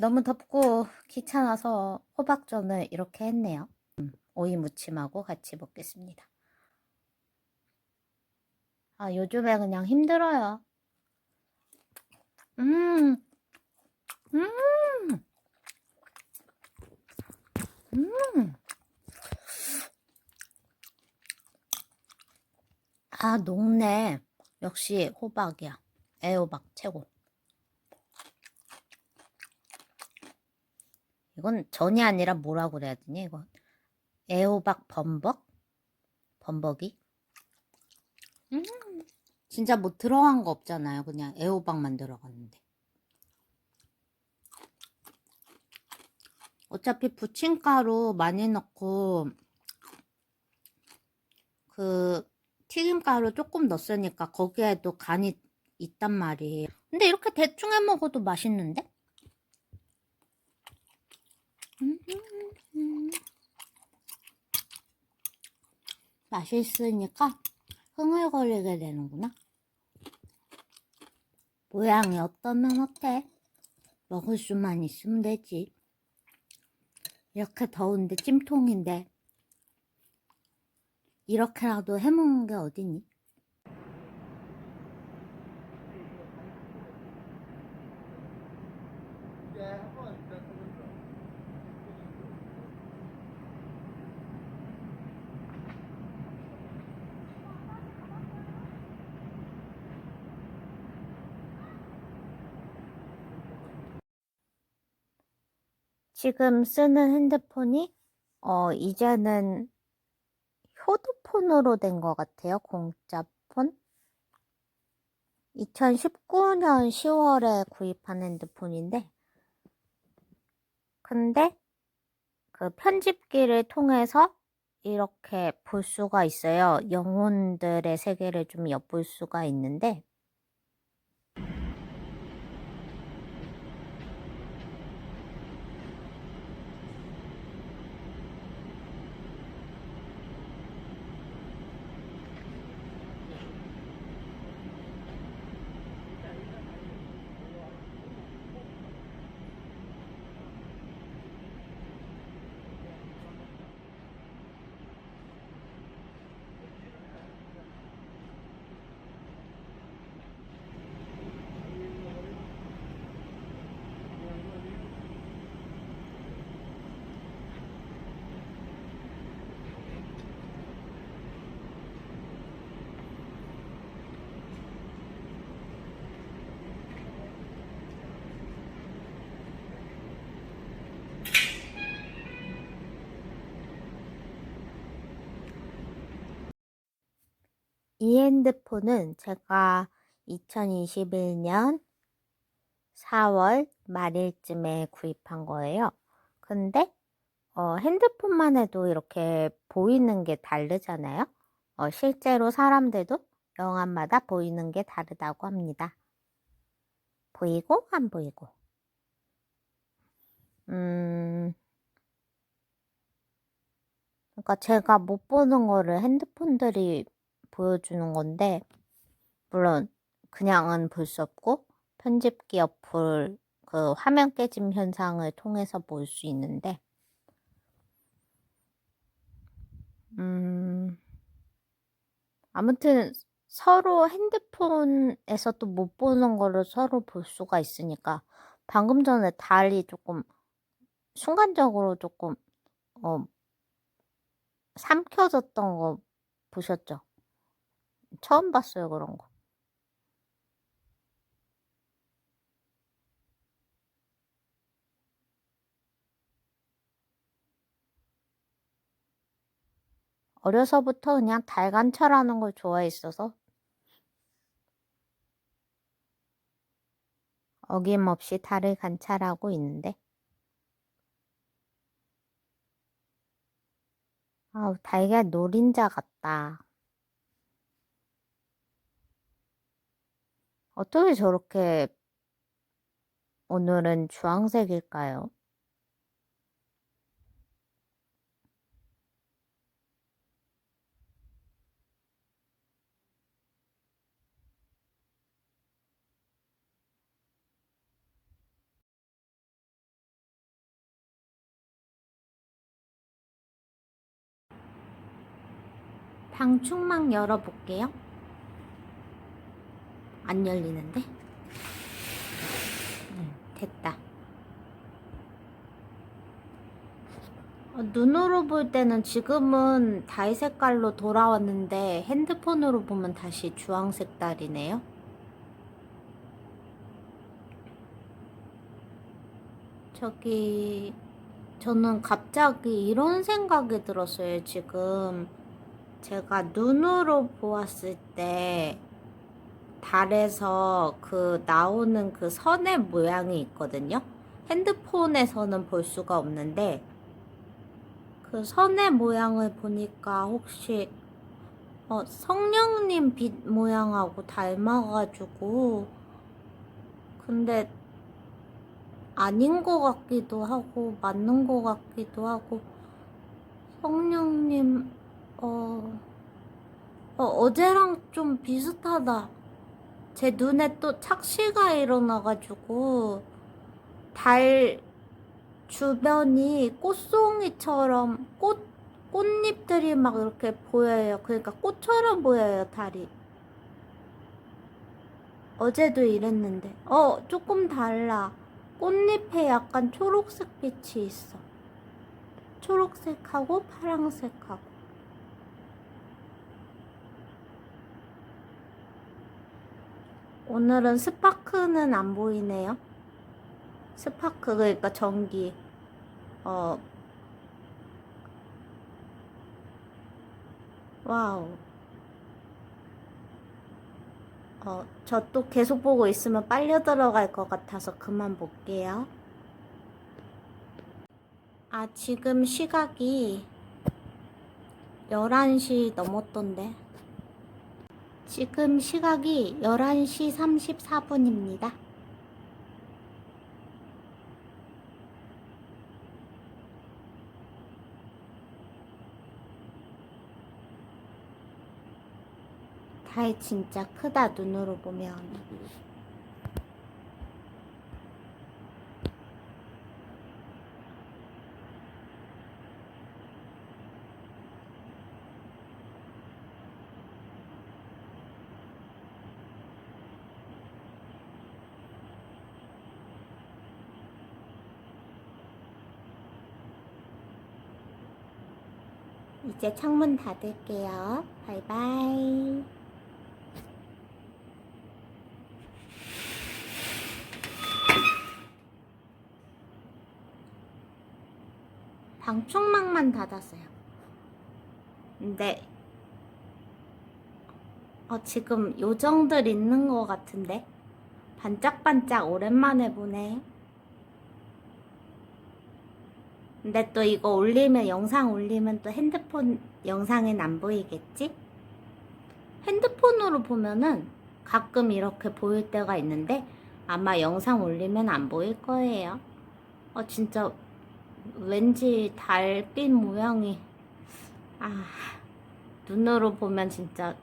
아, 너무 덥고 귀찮아서 호박전을 이렇게 했네요. 음, 오이 무침하고 같이 먹겠습니다. 아, 요즘에 그냥 힘들어요. 음, 음, 음. 아, 녹네. 역시 호박이야. 애호박 최고. 이건 전이 아니라 뭐라고 그래야 되니, 이건? 애호박 범벅? 범벅이? 음, 진짜 뭐 들어간 거 없잖아요. 그냥 애호박만 들어갔는데. 어차피 부침가루 많이 넣고, 그, 튀김가루 조금 넣었으니까 거기에도 간이 있단 말이에요. 근데 이렇게 대충 해 먹어도 맛있는데? 음, 맛있으니까 흥얼거리게 되는구나. 모양이 어떠면 어때? 먹을 수만 있으면 되지. 이렇게 더운데 찜통인데 이렇게라도 해먹는 게 어디니? 지금 쓰는 핸드폰이 어 이제는 효도폰으로 된 것 같아요. 공짜폰. 2019년 10월에 구입한 핸드폰인데 근데 그 편집기를 통해서 이렇게 볼 수가 있어요. 영혼들의 세계를 좀 엿볼 수가 있는데 이 핸드폰은 제가 2021년 4월 말일쯤에 구입한 거예요. 근데 어, 핸드폰만 해도 이렇게 보이는 게 다르잖아요. 어, 실제로 사람들도 영화마다 보이는 게 다르다고 합니다. 보이고 안 보이고. 음, 그러니까 제가 못 보는 거를 핸드폰들이 보여주는 건데, 물론 그냥은 볼 수 없고, 편집기 어플 그 화면 깨짐 현상을 통해서 볼 수 있는데, 음, 아무튼 서로 핸드폰에서 또 못 보는 거를 서로 볼 수가 있으니까, 방금 전에 달이 조금, 순간적으로 조금, 어, 삼켜졌던 거 보셨죠? 처음 봤어요, 그런 거. 어려서부터 그냥 달 관찰하는 걸 좋아했어서 어김없이 달을 관찰하고 있는데 아우 달걀 노린자 같다. 어떻게 저렇게 오늘은 주황색일까요? 방충망 열어볼게요. 안 열리는데? 음, 됐다. 어, 눈으로 볼 때는 지금은 다이 색깔로 돌아왔는데 핸드폰으로 보면 다시 주황 색깔이네요. 저기 저는 갑자기 이런 생각이 들었어요. 지금 제가 눈으로 보았을 때 달에서 그 나오는 그 선의 모양이 있거든요. 핸드폰에서는 볼 수가 없는데 그 선의 모양을 보니까 혹시 어, 성령님 빛 모양하고 닮아가지고 근데 아닌 것 같기도 하고 맞는 것 같기도 하고 성령님 어, 어 어제랑 좀 비슷하다. 제 눈에 또 착시가 일어나가지고 달 주변이 꽃송이처럼 꽃 꽃잎들이 막 이렇게 보여요. 그러니까 꽃처럼 보여요, 달이. 어제도 이랬는데. 어, 조금 달라. 꽃잎에 약간 초록색 빛이 있어. 초록색하고 파랑색하고. 오늘은 스파크는 안 보이네요. 스파크, 그러니까 전기. 어, 와우. 어, 저 또 계속 보고 있으면 빨려 들어갈 것 같아서 그만 볼게요. 아, 지금 시각이 11시 넘었던데. 지금 시각이 11시 34분입니다. 달 진짜 크다, 눈으로 보면. 이제 창문 닫을게요. 바이바이. 방충망만 닫았어요. 근데 어, 지금 요정들 있는 것 같은데 반짝반짝 오랜만에 보네. 근데 또 이거 올리면 영상 올리면 또 핸드폰 영상엔 안 보이겠지? 핸드폰으로 보면은 가끔 이렇게 보일 때가 있는데 아마 영상 올리면 안 보일 거예요. 어 진짜 왠지 달빛 모양이 아 눈으로 보면 진짜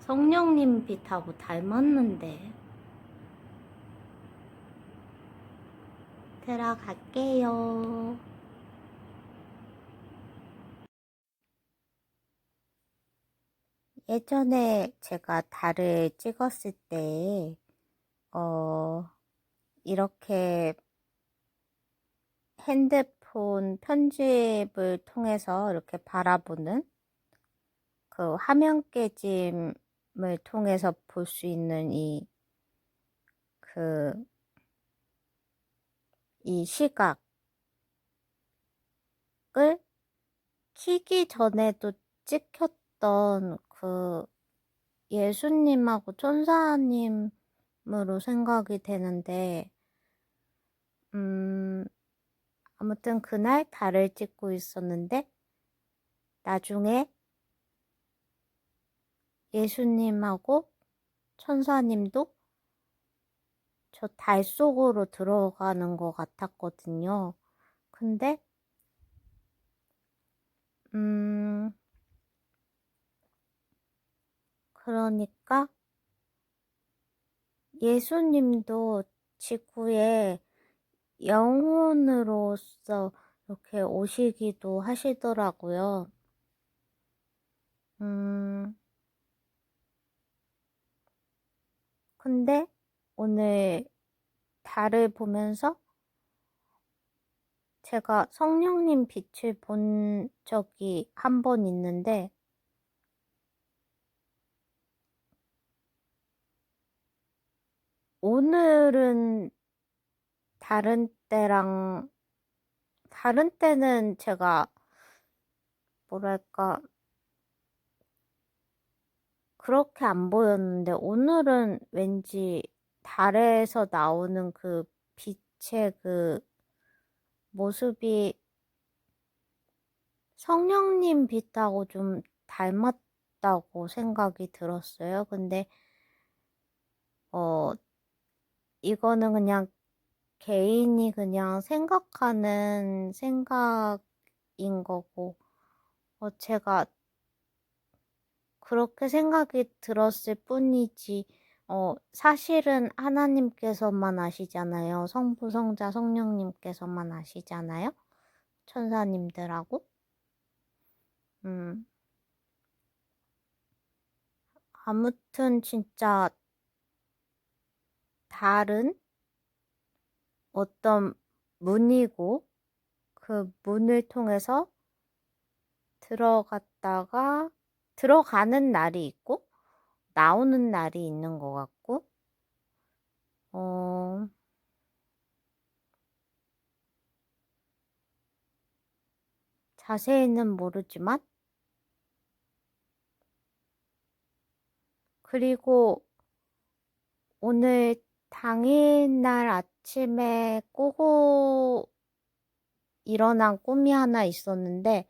성령님 빛하고 닮았는데 들어갈게요. 예전에 제가 달을 찍었을 때, 어, 이렇게 핸드폰 편집을 통해서 이렇게 바라보는 그 화면 깨짐을 통해서 볼 수 있는 이, 그, 이 시각을 키기 전에도 찍혔던 그 예수님하고 천사님으로 생각이 되는데, 음, 아무튼 그날 달을 찍고 있었는데, 나중에 예수님하고 천사님도 저 달 속으로 들어가는 것 같았거든요. 근데, 음, 그러니까 예수님도 지구에 영혼으로서 이렇게 오시기도 하시더라고요. 음, 근데 오늘 달을 보면서 제가 성령님 빛을 본 적이 한 번 있는데, 오늘은 다른 때랑, 다른 때는 제가, 뭐랄까, 그렇게 안 보였는데, 오늘은 왠지 달에서 나오는 그 빛의 그 모습이 성령님 빛하고 좀 닮았다고 생각이 들었어요. 근데, 어, 이거는 그냥 개인이 그냥 생각하는 생각인 거고, 어, 제가 그렇게 생각이 들었을 뿐이지, 어, 사실은 하나님께서만 아시잖아요. 성부, 성자, 성령님께서만 아시잖아요. 천사님들하고. 음. 아무튼 진짜 다른 어떤 문이고 그 문을 통해서 들어갔다가 들어가는 날이 있고 나오는 날이 있는 것 같고 어 자세히는 모르지만 그리고 오늘 당일날 아침에 꾸고 일어난 꿈이 하나 있었는데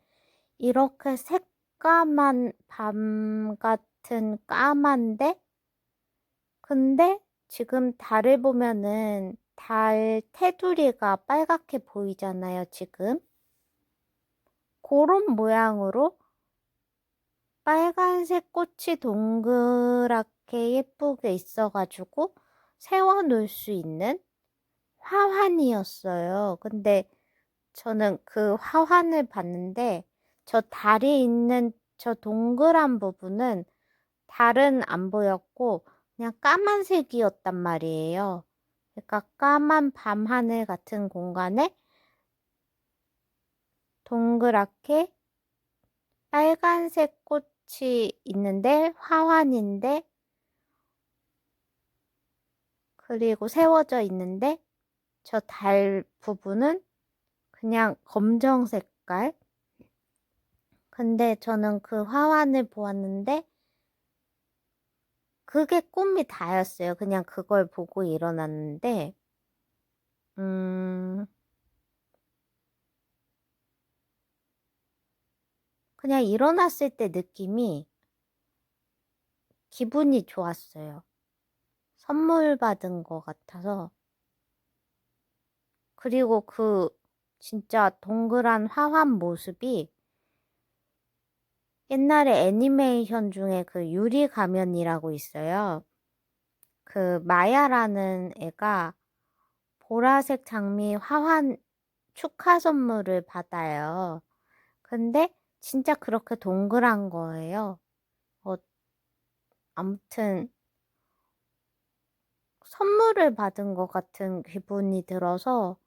이렇게 새까만 밤 같은 까만데 근데 지금 달을 보면은 달 테두리가 빨갛게 보이잖아요, 지금. 그런 모양으로 빨간색 꽃이 동그랗게 예쁘게 있어가지고 세워놓을 수 있는 화환이었어요. 근데 저는 그 화환을 봤는데 저 달이 있는 저 동그란 부분은 달은 안 보였고 그냥 까만색이었단 말이에요. 그러니까 까만 밤하늘 같은 공간에 동그랗게 빨간색 꽃이 있는데 화환인데 그리고 세워져 있는데 저 달 부분은 그냥 검정 색깔. 근데 저는 그 화환을 보았는데 그게 꿈이 다였어요. 그냥 그걸 보고 일어났는데 음 그냥 일어났을 때 느낌이 기분이 좋았어요. 선물 받은 것 같아서. 그리고 그 진짜 동그란 화환 모습이 옛날에 애니메이션 중에 그 유리 가면이라고 있어요. 그 마야라는 애가 보라색 장미 화환 축하 선물을 받아요. 근데 진짜 그렇게 동그란 거예요. 어, 아무튼 선물을 받은 것 같은 기분이 들어서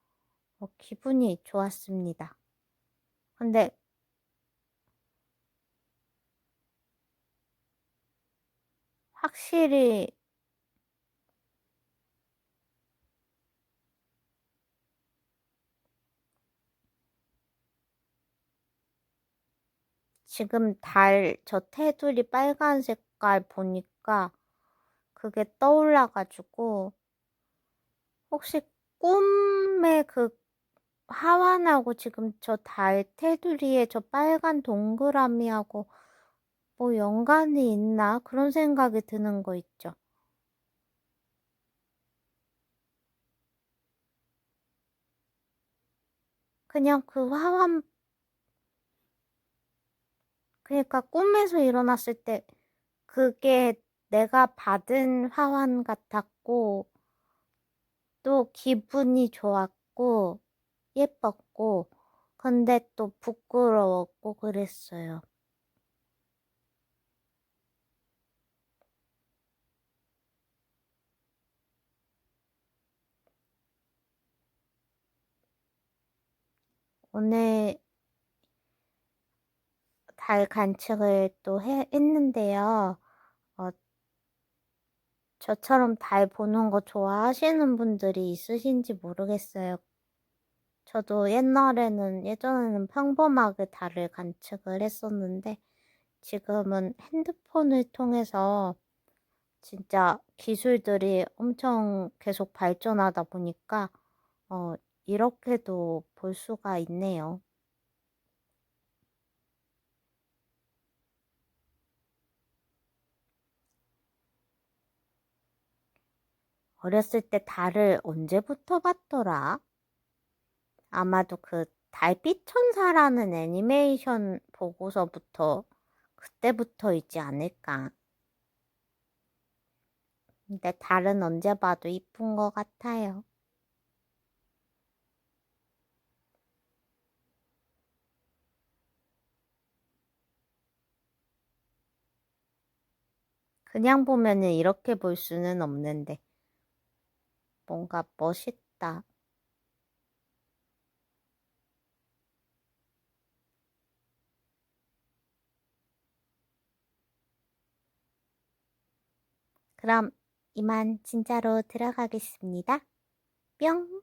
어, 기분이 좋았습니다. 근데 확실히 지금 달, 저 테두리 빨간 색깔 보니까 그게 떠올라가지고 혹시 꿈에 그 하완하고 지금 저 달 테두리에 저 빨간 동그라미하고 뭐 연관이 있나 그런 생각이 드는 거 있죠. 그냥 그 화환 그러니까 꿈에서 일어났을 때 그게 내가 받은 화환 같았고 또 기분이 좋았고 예뻤고 근데 또 부끄러웠고 그랬어요. 오늘 달 관측을 또 해, 했는데요. 어, 저처럼 달 보는 거 좋아하시는 분들이 있으신지 모르겠어요. 저도 옛날에는, 예전에는 평범하게 달을 관측을 했었는데, 지금은 핸드폰을 통해서 진짜 기술들이 엄청 계속 발전하다 보니까, 어, 이렇게도 볼 수가 있네요. 어렸을 때 달을 언제부터 봤더라? 아마도 그 달빛 천사라는 애니메이션 보고서부터 그때부터이지 않을까. 근데 달은 언제 봐도 이쁜 것 같아요. 그냥 보면은 이렇게 볼 수는 없는데 뭔가 멋있다. 그럼 이만 진짜로 들어가겠습니다. 뿅!